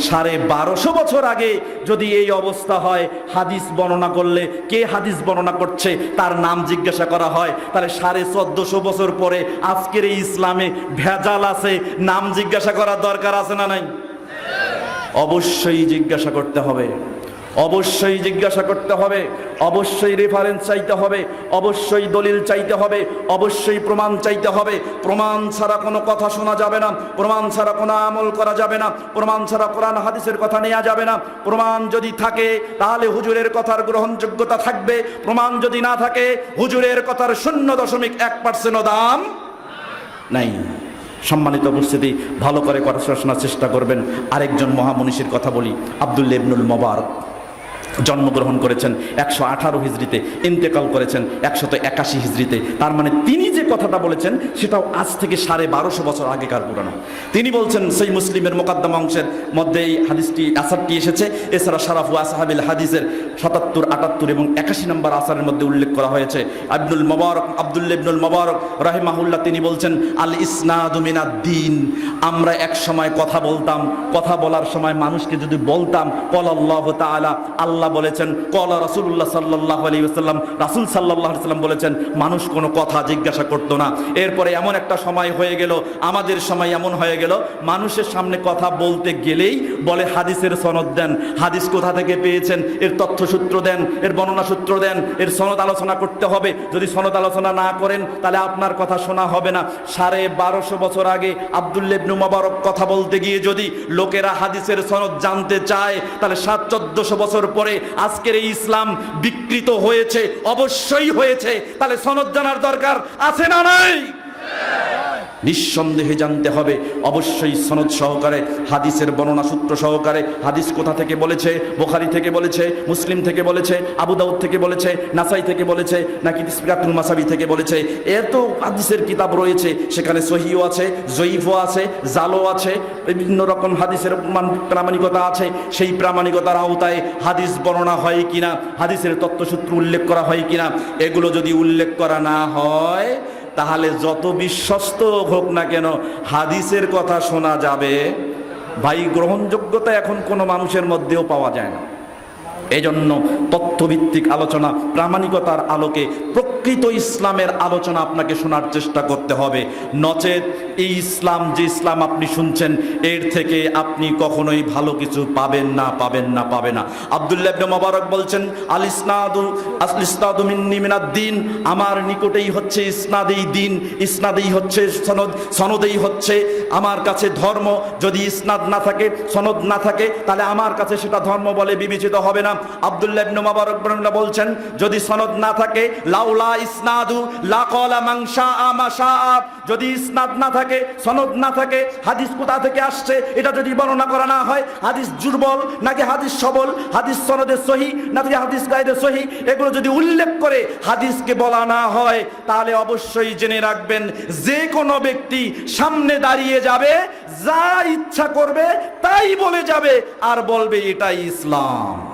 সাড়ে বারোশো বছর আগে যদি এই অবস্থা হয়, হাদিস বর্ণনা করলে কে হাদিস বর্ণনা করছে, তার নাম জিজ্ঞাসা করা হয়। তাহলে সাড়ে চোদ্দশো বছর পরে আজকের এই ইসলামে ভেজাল আছে, নাম জিজ্ঞাসা করার দরকার আছে না নাই? অবশ্যই জিজ্ঞাসা করতে হবে। অবশ্যই জিজ্ঞাসা করতে হবে, অবশ্যই রেফারেন্স চাইতে হবে, অবশ্যই দলিল চাইতে হবে, অবশ্যই প্রমাণ চাইতে হবে। প্রমাণ ছাড়া কোনো কথা শোনা যাবে না, প্রমাণ ছাড়া কোনো আমল করা যাবে না, প্রমাণ ছাড়া কোরআন হাদিসের কথা নেওয়া যাবে না। প্রমাণ যদি থাকে, তাহলে হুজুরের কথার গ্রহণযোগ্যতা থাকবে। প্রমাণ যদি না থাকে, হুজুরের কথার শূন্য দশমিক এক পার্সেন্টও দাম নাই। সম্মানিত উপস্থিতি, ভালো করে কথা শোনার চেষ্টা করবেন। আরেকজন মহামনীষীর কথা বলি, আব্দুল ইবনুল মোবারক। জন্মগ্রহণ করেছেন একশো আঠারো হিজড়িতে ইন্তেকাল করেছেন একশত একাশি হিজড়িতে। তার মানে তিনি কথাটা বলেছেন, সেটাও আজ থেকে সাড়ে বারোশো বছর আগেকার পুরানো। তিনি বলছেন, সেই মুসলিমের মোকাদ্দম অংশের মধ্যে এই হাদিসটি, আসারটি এসেছে। এছাড়া সারাফু আসাহাবিল হাদিসের সাতাত্তর, আটাত্তর এবং একাশি নম্বর আসারের মধ্যে উল্লেখ করা হয়েছে। আব্দুল মোবারক আব্দুল ইবনুল মোবারক রাহিমাহুল্লাহ তিনি বলছেন, আল ইসনাদুমিনাদ দিন। আমরা এক সময় কথা বলতাম, কথা বলার সময় মানুষকে যদি বলতাম, কল আল্লাহ তাআলা। আল্লাহ বলেছেন, কলা রাসূলুল্লাহ সাল্লাল্লাহু আলাইহি ওয়াসাল্লাম। রাসূল সাল্লাল্লাহু আলাইহি ওয়াসাল্লাম বলেছেন, মানুষ কোনো কথা জিজ্ঞাসা করতো না। এরপরে এমন একটা সময় হয়ে গেল, আমাদের সময় এমন হয়ে গেল, মানুষের সামনে কথা বলতে গেলেই বলে, হাদিসের সনদ দেন, হাদিস কোথা থেকে পেয়েছেন, এর তথ্যসূত্র দেন, এর বর্ণনা সূত্র দেন, এর সনদ আলোচনা করতে হবে। যদি সনদ আলোচনা না করেন, তাহলে আপনার কথা শোনা হবে না। সাড়ে বারোশো বছর আগে আবদুল্লেবনু মোবারক কথা বলতে গিয়ে যদি লোকেরা হাদিসের সনদ জানতে চায়, তাহলে সাত চোদ্দশো বছর পরে আজকের এই ইসলাম বিকৃত হয়েছে, অবশ্যই হয়েছে। তাহলে সনদ জানার দরকার আছে না নাই নিঃসন্দেহে জানতে হবে। অবশ্যই সনদ সহকারে, হাদিসের বর্ণনা সূত্র সহকারে, হাদিস কোথা থেকে বলেছে, বোখারি থেকে বলেছে, মুসলিম থেকে বলেছে, আবু দাউদ থেকে বলেছে, নাসাই থেকে বলেছে, নাকি ইসফিরাতুল মাসাবি থেকে বলেছে। এত হাদিসের কিতাব রয়েছে, সেখানে সহিও আছে, জয়ীফও আছে, জালও আছে, বিভিন্ন রকম হাদিসের প্রামাণিকতা আছে। সেই প্রামাণিকতার আওতায় হাদিস বর্ণনা হয় কিনা, হাদিসের তত্ত্বসূত্র উল্লেখ করা হয় কিনা, এগুলো যদি উল্লেখ করা না হয় তাহলে যত বিশ্বস্ত হোক না কেন হাদিসের কথা শোনা যাবে? ভাই, গ্রহণযোগ্যতা এখন কোনো মানুষের মধ্যেও পাওয়া যায় না। এজন্য তথ্যভিত্তিক আলোচনা প্রামাণিকতার আলোকে প্রকৃত ইসলামের আলোচনা আপনাকে শোনার চেষ্টা করতে হবে। নচেত এই ইসলাম যে ইসলাম আপনি শুনছেন, এর থেকে আপনি কখনোই ভালো কিছু পাবেন না পাবেন না, পাবে না। আব্দুল্লাহ ইবনে মোবারক বলছেন আল ইসনাদু আল ইসনাদু মিনাদ দিন। আমার নিকটেই হচ্ছে ইসনাদেই দিন, ইসনাদেই হচ্ছে সনদ, সনদেই হচ্ছে আমার কাছে ধর্ম। যদি ইসনাদ না থাকে, সনদ না থাকে, তাহলে আমার কাছে সেটা ধর্ম বলে বিবেচিত হবে না। বলছেন, যদি সনদ না থাকে, লাউলা ইসনাদু যদি ইসনাদ না থাকে, সনদ না থাকে, হাদিস কোথা থেকে আসছে, এটা যদি বর্ণনা করা না হয়, হাদিস দুর্বল নাকি হাদিস সবল, হাদিস সহি নাকি হাদিস সহি, এগুলো যদি উল্লেখ করে হাদিসকে বলা না হয়, তাহলে অবশ্যই জেনে রাখবেন, যে কোনো ব্যক্তি সামনে দাঁড়িয়ে যাবে, যা ইচ্ছা করবে, তাই বলে যাবে, আর বলবে এটাই ইসলাম।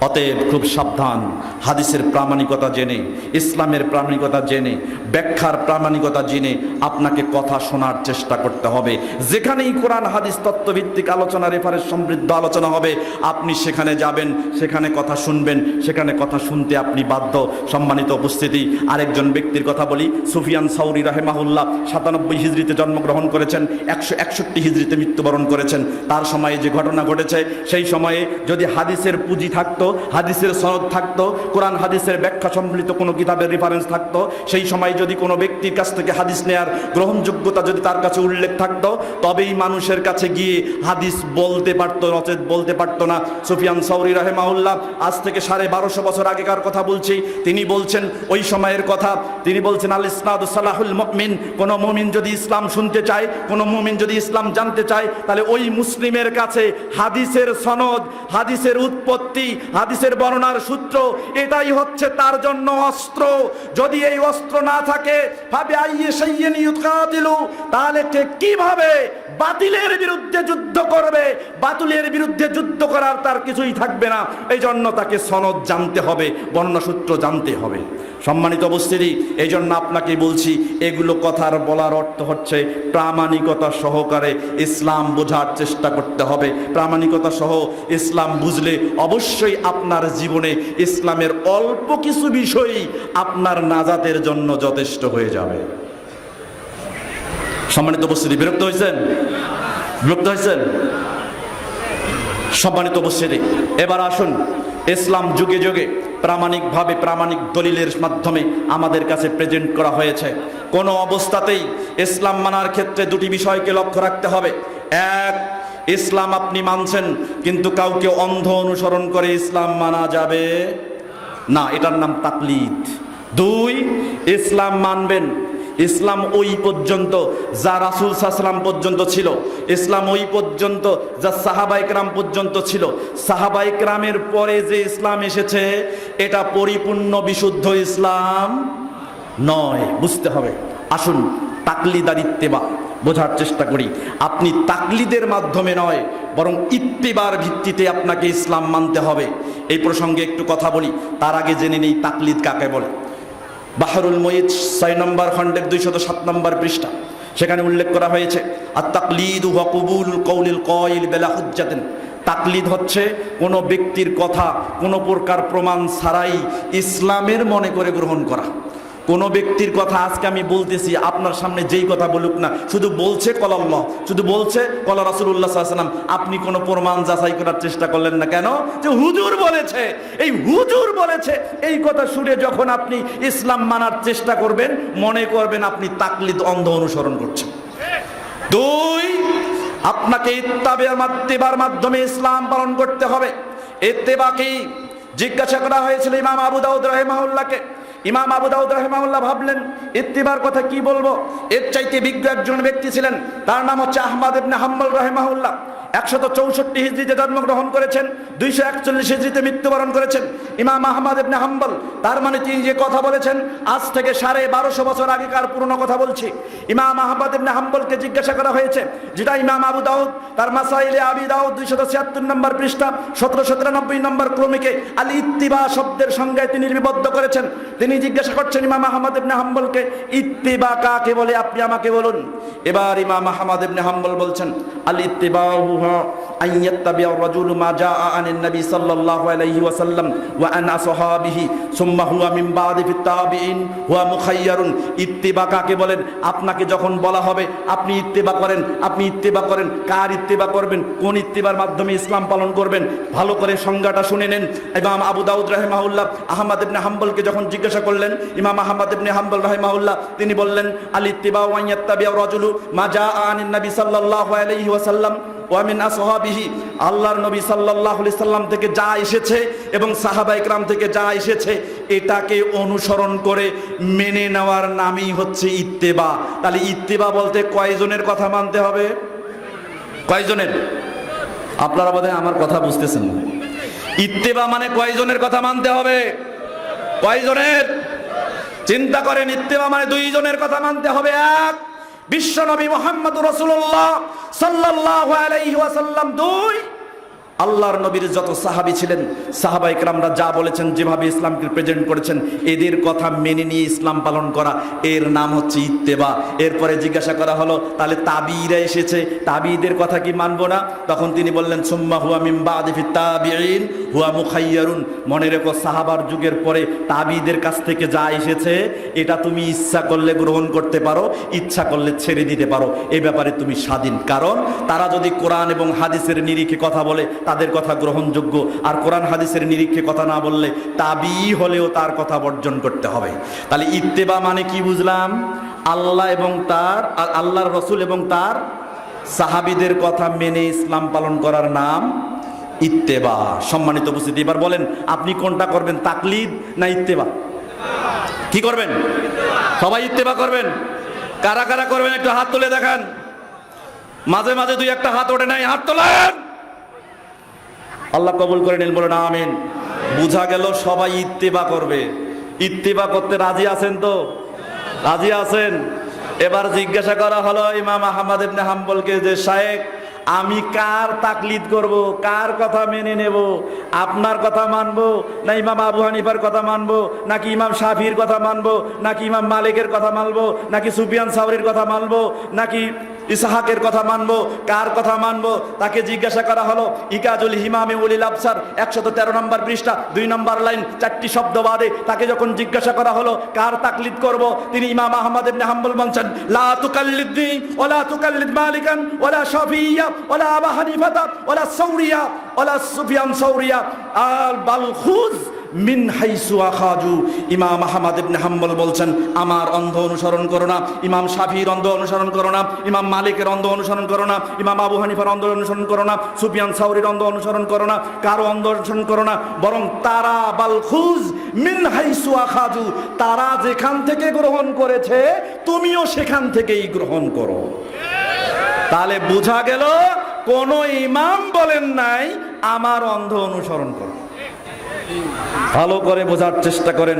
অতএব খুব সাবধান। হাদিসের প্রামাণিকতা জেনে, ইসলামের প্রামাণিকতা জেনে, ব্যাখ্যার প্রামাণিকতা জেনে আপনাকে কথা শোনার চেষ্টা করতে হবে। যেখানেই কোরআন, হাদিস তত্ত্বভিত্তিক আলোচনা রেফারের সমৃদ্ধ আলোচনা হবে, আপনি সেখানে যাবেন, সেখানে কথা শুনবেন, সেখানে কথা শুনতে আপনি বাধ্য। সম্মানিত উপস্থিতি, আরেকজন ব্যক্তির কথা বলি, সুফিয়ান সাউরি রাহেমাহুল্লাহ সাতানব্বই হিজড়িতে জন্মগ্রহণ করেছেন, একশো একষট্টি হিজড়িতে মৃত্যুবরণ করেছেন। তার সময়ে যে ঘটনা ঘটেছে, সেই সময়ে যদি হাদিসের পুঁজি থাকতো হাদিসের সনদ থাকতো, কোরআন হাদিসের ব্যাখ্যা সম্মিলিত কোনো কিতাবের রেফারেন্স থাকতো। সেই সময় যদি কোনো ব্যক্তির কাছ থেকে হাদিস নেয়ার গ্রহণযোগ্যতা যদি তার কাছে উল্লেখ থাকতো, তবেই মানুষের কাছে গিয়ে হাদিস বলতে পারতো, নচেত বলতে পারতো না। সুফিয়ান সৌরি রাহেমাউল্লাহ আজ থেকে সাড়ে বারোশো বছর আগেকার কথা বলছি। তিনি বলছেন, ওই সময়ের কথা, তিনি বলছেন, আল ইসনাদ সালাহুল মুমিন কোন মুমিন যদি ইসলাম শুনতে চায়, কোন মুমিন যদি ইসলাম জানতে চায়, তাহলে ওই মুসলিমের কাছে হাদিসের সনদ, হাদিসের উৎপত্তি হাদিসের বর্ণনার সূত্র এটাই হচ্ছে তার জন্য অস্ত্র। যদি এই অস্ত্র না থাকে, ভাবে আইয়ে সাইয়ে নিয়ুৎকাতিলু তাহলে কে কীভাবে বাতিলের বিরুদ্ধে যুদ্ধ করবে? বাতিলের বিরুদ্ধে যুদ্ধ করার তার কিছুই থাকবে না। এই জন্য তাকে সনদ জানতে হবে বর্ণনা সূত্র জানতে হবে। সম্মানিত অবস্থিতি এই জন্য আপনাকে বলছি, এগুলো কথার বলার অর্থ হচ্ছে প্রামাণিকতা সহকারে ইসলাম বোঝার চেষ্টা করতে হবে। প্রামাণিকতা সহ ইসলাম বুঝলে অবশ্যই আপনার জীবনে ইসলামের অল্প কিছু বিষয়ই আপনার নাজাতের জন্য যথেষ্ট হয়ে যাবে। সম্মানিত উপস্থিতি, বিরক্ত হয়েছেন? বিরক্ত হয়েছেন? সম্মানিত উপস্থিতি, এবার আসুন। ইসলাম যুগে যুগে প্রামাণিকভাবে প্রামাণিক দলিলের মাধ্যমে আমাদের কাছে প্রেজেন্ট করা হয়েছে। কোনো অবস্থাতেই ইসলাম মানার ক্ষেত্রে দুটি বিষয়কে লক্ষ্য রাখতে হবে। এক ইসলাম আপনি মানছেন, কিন্তু কাউকে অন্ধ অনুসরণ করে ইসলাম মানা যাবে? না, এটার নাম তাকলিদ। দুই, ইসলাম মানবেন। ইসলাম ওই পর্যন্ত যা রাসুল সাহসালাম পর্যন্ত ছিল। ইসলাম ওই পর্যন্ত যা সাহাবাইকরাম পর্যন্ত ছিল। সাহাবাইকরামের পরে যে ইসলাম এসেছে, এটা পরিপূর্ণ বিশুদ্ধ ইসলাম নয়। বুঝতে হবে। আসুন তাকলিদার ইত্তেবা। বোঝার চেষ্টা করি। আপনি তাকলিদের মাধ্যমে নয়, বরং ইত্তেবার ভিত্তিতে আপনাকে ইসলাম মানতে হবে। এই প্রসঙ্গে একটু কথা বলি, তার আগে জেনে নেই তাকলিদ কাকে বলে। বাহারুল মঈদ ছয় নম্বর খণ্ডের দুইশত সাত নম্বর পৃষ্ঠা। সেখানে উল্লেখ করা হয়েছে আর তাকলিদ ওয়া কবুল কৌলিল কইল বেলা হুজ্জাতেন। তাকলিদ হচ্ছে কোনো ব্যক্তির কথা কোনো প্রকার প্রমাণ ছাড়াই ইসলামের মনে করে গ্রহণ করা। কোনো ব্যক্তির কথা আজকে আমি বলতেছি, আপনার সামনে যেই কথা বলুক না, শুধু বলছে কলাল্লাহ শুধু বলছে কলা রাসুল্লাহ সাল্লাম আপনি কোনো প্রমাণ যাচাই করার চেষ্টা করলেন না কেন? যে হুজুর বলেছে, এই হুজুর বলেছে, এই কথা শুনে যখন আপনি ইসলাম মানার চেষ্টা করবেন, মনে করবেন আপনি তাকলিদ অন্ধ অনুসরণ করছেন। দুই, আপনাকে ইত্তাবের মাধ্যমের মাধ্যমে ইসলাম পালন করতে হবে। ইত্তেবাকে জিজ্ঞাসা করা হয়েছিল ইমাম আবু দাউদ রহেমাউল্লাহকে ইমাম আবু দাউদ রহেমাউল্লাহ ভাবলেন, ইত্তিবার কথা কি বলব? এর চাইতে বিজ্ঞ একজন ব্যক্তি ছিলেন, তার নাম হচ্ছে আহমদ ইবনে হাম্বল রহেমাউল্লাহ একশত চৌষট্টি হিজড়িতে জন্মগ্রহণ করেছেন, দুইশো একচল্লিশ হিজড়িতে মৃত্যুবরণ করেছেন ইমাম আহমদ ইবনে হাম্বল। তার মানে তিনি যে কথা বলেছেন, আজ থেকে সাড়ে বারোশো বছর আগেকার পুরনো কথা বলছি। ইমাম আহমদ ইবনে হাম্বলকে জিজ্ঞাসা করা হয়েছে, যেটা ইমাম আবু দাউদ, তার মাসাইলে আবি দাউদ দুইশত ছিয়াত্তর নম্বর পৃষ্ঠা, সতেরোশো তিরানব্বই নম্বর ক্রমিকে আল ইত্তিবা শব্দের সঙ্গে তিনি লিপিবদ্ধ করেছেন। তিনি তিনি জিজ্ঞাসা করছেন ইমাম আহমদ ইবনে হাম্বলকে, ইত্তিবা কাকে বলে? আপনি আমাকে বলুন। এবার ইমাম আহমদ ইবনে হাম্বল বলছেন আল ইত্তিবাহু রাজুল মা জাআ আনিন নবী সাল্লাল্লাহু আলাইহি ওয়াসাল্লাম ওয়া সুম্মা হুয়া মিন বাদি ফিত হুয়া ইত্তিবা কাকে বলেন? আপনাকে যখন বলা হবে, আপনি ইত্তিবা করেন। আপনি ইত্তিবা করেন। কার ইত্তিবা করবেন? কোন ইত্তিবার মাধ্যমে ইসলাম পালন করবেন? ভালো করে সংজ্ঞাটা শুনে নেন। ইমাম আবু দাউদ রাহিমাহুল্লাহ আহমদ ইবনে হাম্বলকে যখন জিজ্ঞাসা করলেন ইমাম আহমদ ইবনে হাম্বল রাহেমাহুল্লাহ, তিনি বললেন আল ইত্তিবা ওয়ান ইয়াত্তাবিউ রাজুলু মা জা আনিন নবী সাল্লাল্লাহু আলাইহি ওয়াসাল্লাম ওয়ামিন আসহাবিহি। আল্লাহর নবী সাল্লাল্লাহু আলাইহি সাল্লাম থেকে যা এসেছে এবং সাহাবা ইকরাম থেকে যা এসেছে, এটাকে অনুসরণ করে মেনে নেওয়ার নামই হচ্ছে ইত্তেবা। তাহলে ইত্তেবা বলতে কয়জনের কথা মানতে হবে? কয়জনের? আপনারা বোধহয় আমার কথা বুঝতেছেন ইত্তেবা মানে কয়জনের কথা মানতে হবে? কয়জনের? চিন্তা করেন ইত্তেমা মানে দুইজনের কথা মানতে হবে, এক। বিশ্বনবী মোহাম্মদ রসুল্লাহ সাল্লাহ আলাইহি দুই। আল্লাহর নবীর যত সাহাবি ছিলেন সাহাবাই ইকরামরা যা বলেছেন, যেভাবে ইসলামকে প্রেজেন্ট করেছেন, এদের কথা মেনে নিয়ে ইসলাম পালন করা, এর নাম হচ্ছে ইত্তেবা। এরপরে জিজ্ঞাসা করা হলো, তাহলে তাবিরা এসেছে, তাবিদের কথা কি মানব না? তখন তিনি বললেন, সুম্মা হুয়া মিম্বাদিফি তাবিন হুয়া মুখাইয়ারুন। মনে রেখো, সাহাবার যুগের পরে তাবিদের কাছ থেকে যা এসেছে, এটা তুমি ইচ্ছা করলে গ্রহণ করতে পারো, ইচ্ছা করলে ছেড়ে দিতে পারো। এ ব্যাপারে তুমি স্বাধীন। কারণ তারা যদি কোরআন এবং হাদিসের নিরিখে কথা বলে তাদের কথা গ্রহণযোগ্য। আর কোরআন হাদিসের নিরীক্ষে কথা না বললে তাবি হলেও তার কথা বর্জন করতে হবে। তাহলে ইত্তেবা মানে কি বুঝলাম? আল্লাহ এবং তার আল্লাহর রসুল এবং তার সাহাবিদের কথা মেনে ইসলাম পালন করার নাম ইত্তেবা। সম্মানিত উপস্থিতি, এবার বলেন, আপনি কোনটা করবেন, তাকলিদ না ইত্তেবা? কি করবেন? সবাই ইত্তেবা করবেন? কারা কারা করবেন? একটু হাত তুলে দেখান। মাঝে মাঝে দুই একটা হাত ওঠে নাই, হাত তোলেন! আল্লাহ কবুল করে নিন, বলুন আমিন। বোঝা গেল সবাই ইত্তেবা করবে। ইত্তেবা করতে রাজি আছেন তো? রাজি আছেন? এবার জিজ্ঞাসা করা হলো ইমাম আহমদ ইবনে হাম্বলকে যে শায়েক আমি কার তাকলিদ করব? কার কথা মেনে নেব? আপনার কথা মানব? না ইমাম আবু হানিফার কথা মানব? নাকি ইমাম শাফির কথা মানব? নাকি ইমাম মালিকের কথা মানব? নাকি সুফিয়ান সাউরির কথা মানব? নাকি ইসাহাকের কথা মানবো, কার কথা মানবো? তাকে জিজ্ঞাসা করা হলো, ইকাজুল হিমামে উলিল আফসার একশত তেরো নম্বর পৃষ্ঠা, দুই নম্বর লাইন, চারটি শব্দ বাদে। তাকে যখন জিজ্ঞাসা করা হলো, কার তাকলিদ করব? তিনি ইমাম আহমদ ইবনে হাম্বল বলছেন, লা তুকাল্লিদনি ওলা তুকাল্লিদ মালিকান আবু হানিফাতা ওলা সাউরিয়া ওলা সুফিয়ান সাউরিয়া আল বাল খুজ মিন হাইসু আখাজু। ইমাম আহমদ ইবনে হাম্বল বলছেন, আমার অন্ধ অনুসরণ করো না, ইমাম শাফির অন্ধ অনুসরণ করো না, ইমাম মালিকের অন্ধ অনুসরণ করো না, ইমাম আবু হানিফার অন্ধ অনুসরণ করো না, সুফিয়ান সাউরির অন্ধ অনুসরণ করো না, কারও অন্ধ অনুসরণ করো না, বরং তারা বাল খুজ মিন হাইসু আখাজু। তারা যেখান থেকে গ্রহণ করেছে, তুমিও সেখান থেকেই গ্রহণ করো। তাহলে বোঝা গেল, কোন ইমাম বলেন নাই, আমার অন্ধ অনুসরণ করো। ভালো করে বোঝার চেষ্টা করেন।